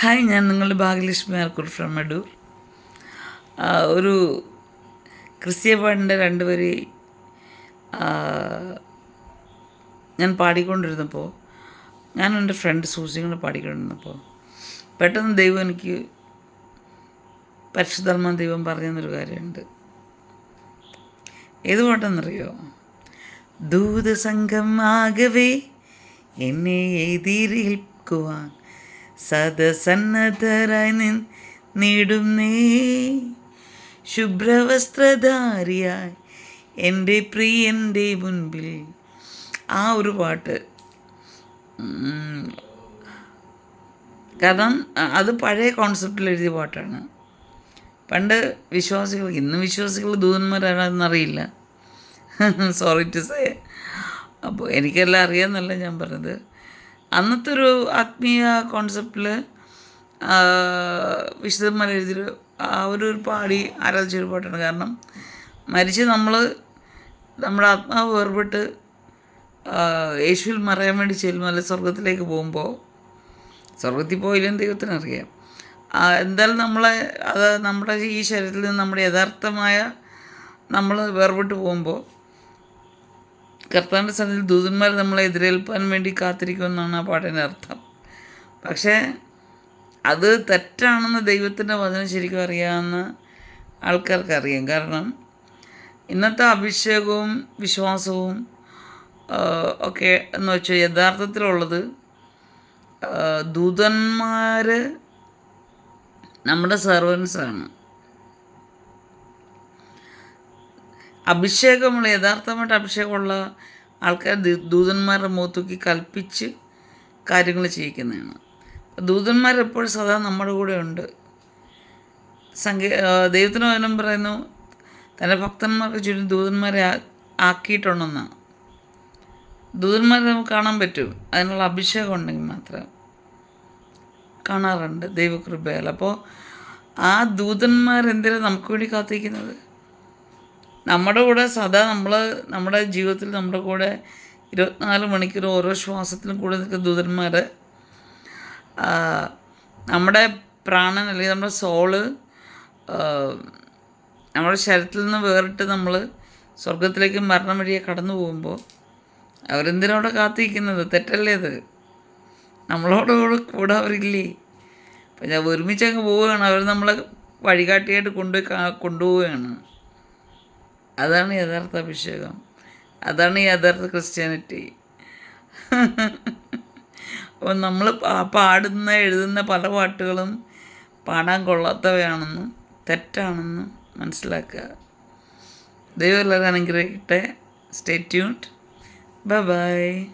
Hi ഞാൻ നിങ്ങളുടെ Bhagyalakshmi ആർക്കൂർ from Adoor ഒരു ക്രിസ്ത്യ പാട്ടിന്റെ രണ്ടുപേരെ ഞാൻ പാടിക്കൊണ്ടിരുന്നപ്പോൾ ഞാൻ എന്റെ ഫ്രണ്ട് സൂചികളെ പാടിക്കൊണ്ടിരുന്നപ്പോൾ പെട്ടെന്ന് ദൈവം എനിക്ക് പരിശുദ്ധർമ്മ ദൈവം പറഞ്ഞു തന്നൊരു കാര്യമുണ്ട്. ഏത് പാട്ടെന്നറിയോ? ദൂതസംഘം ആകവേ എന്നെ എതിരേൽക്കുവാൻ സദസന്നദ്ധരായി നിൻ നേടുന്നേ ശുഭ്രവസ്ത്രധാരിയായി എന്റെ പ്രിയന്റെ മുൻപിൽ. ആ ഒരു പാട്ട്. കാരണം അത് പഴയ കോൺസെപ്റ്റിൽ എഴുതിയ പാട്ടാണ്. പണ്ട് വിശ്വാസികൾ ഇന്ന് വിശ്വാസികൾ ദൂതന്മാരാണെന്നറിയില്ല സോറി ടു സേ അപ്പോൾ എനിക്കെല്ലാം അറിയാമെന്നല്ല ഞാൻ പറഞ്ഞത്. അന്നത്തെ ഒരു ആത്മീയ കോൺസെപ്റ്റിൽ വിശുദ്ധന്മാർ എഴുതിയൊരു ആ ഒരു പാടി ആരാധിച്ചൊരു പാട്ടാണ്. കാരണം മരിച്ച് നമ്മൾ നമ്മുടെ ആത്മാവ് വേർപെട്ട് യേശുവിൽ മറയാൻ വേണ്ടി ചെല്ലും അല്ലെ സ്വർഗത്തിലേക്ക് പോകുമ്പോൾ സ്വർഗത്തിൽ പോയില്ലെന്ന് ദൈവത്തിനറിയാം. എന്തായാലും നമ്മളെ അത് നമ്മുടെ ഈ ശരീരത്തിൽ നിന്ന് നമ്മുടെ യഥാർത്ഥമായ നമ്മൾ വേർപെട്ട് പോകുമ്പോൾ കർത്താവിന്റെ സന്നിധിയിൽ ദൂതന്മാർ നമ്മളെ എതിരേൽപ്പാൻ വേണ്ടി കാത്തിരിക്കുമെന്നാണ് ആ പാട്ടിന്റെ അർത്ഥം. പക്ഷേ അത് തെറ്റാണെന്ന് ദൈവത്തിന്റെ വചനം ശരിക്കും അറിയാവുന്ന ആൾക്കാർക്ക് അറിയാം കാരണം ഇന്നത്തെ അഭിഷേകവും വിശ്വാസവും ഒക്കെ എന്ന് വെച്ചാൽ യഥാർത്ഥത്തിലുള്ളത് ദൂതന്മാർ നമ്മുടെ സെർവൻസാണ് അഭിഷേകമുള്ള യഥാർത്ഥമായിട്ട് അഭിഷേകമുള്ള ആൾക്കാർ ദൂതന്മാരുടെ മുഖത്തൂക്കി കൽപ്പിച്ച് കാര്യങ്ങൾ ചെയ്യിക്കുന്നതാണ്. ദൂതന്മാർ എപ്പോഴും സദാ നമ്മുടെ കൂടെ ഉണ്ട്. സംഗീ ദൈവത്തിന് വചനം പറയുന്നു തന്റെ ഭക്തന്മാർക്ക് ചുറ്റും ദൂതന്മാരെ ആക്കിയിട്ടുണ്ടെന്നാണ്. ദൂതന്മാരെ നമുക്ക് കാണാൻ പറ്റും. അതിനുള്ള അഭിഷേകം ഉണ്ടെങ്കിൽ മാത്രം കാണാറുണ്ട് ദൈവകൃപയാൽ. അപ്പോൾ ആ ദൂതന്മാരെന്തിനാണ് നമുക്ക് വേണ്ടി കാത്തിരിക്കുന്നത്? നമ്മുടെ കൂടെ സദാ നമ്മൾ നമ്മുടെ ജീവിതത്തിൽ നമ്മുടെ കൂടെ ഇരുപത്തിനാല് മണിക്കൂർ ഓരോ ശ്വാസത്തിലും കൂടെ നിൽക്കുന്ന ദൂതന്മാർ നമ്മുടെ പ്രാണൻ അല്ലെങ്കിൽ നമ്മുടെ സോൾ നമ്മുടെ ശരീരത്തിൽ നിന്ന് വേറിട്ട് നമ്മൾ സ്വർഗത്തിലേക്ക് മരണം വഴിയെ കടന്നു പോകുമ്പോൾ അവരെന്തിനോടെ കാത്തിരിക്കുന്നത്? തെറ്റല്ലേ അത്? നമ്മളോട് കൂടെ അവരില്ലേ? അപ്പം ഞാൻ ഒരുമിച്ച് അങ്ങ് പോവുകയാണ്. അവർ നമ്മളെ വഴികാട്ടിയായിട്ട് കൊണ്ടുപോയി കൊണ്ടുപോവുകയാണ്. അതാണ് യഥാർത്ഥ അഭിഷേകം. അതാണ് യഥാർത്ഥ ക്രിസ്ത്യാനിറ്റി അപ്പോൾ നമ്മൾ പാടുന്ന എഴുതുന്ന പല പാട്ടുകളും പാടാൻ കൊള്ളാത്തവയാണെന്നും തെറ്റാണെന്നും മനസ്സിലാക്കുക. ദൈവം എല്ലാവരും അനുഗ്രഹിക്കട്ടെ. Stay by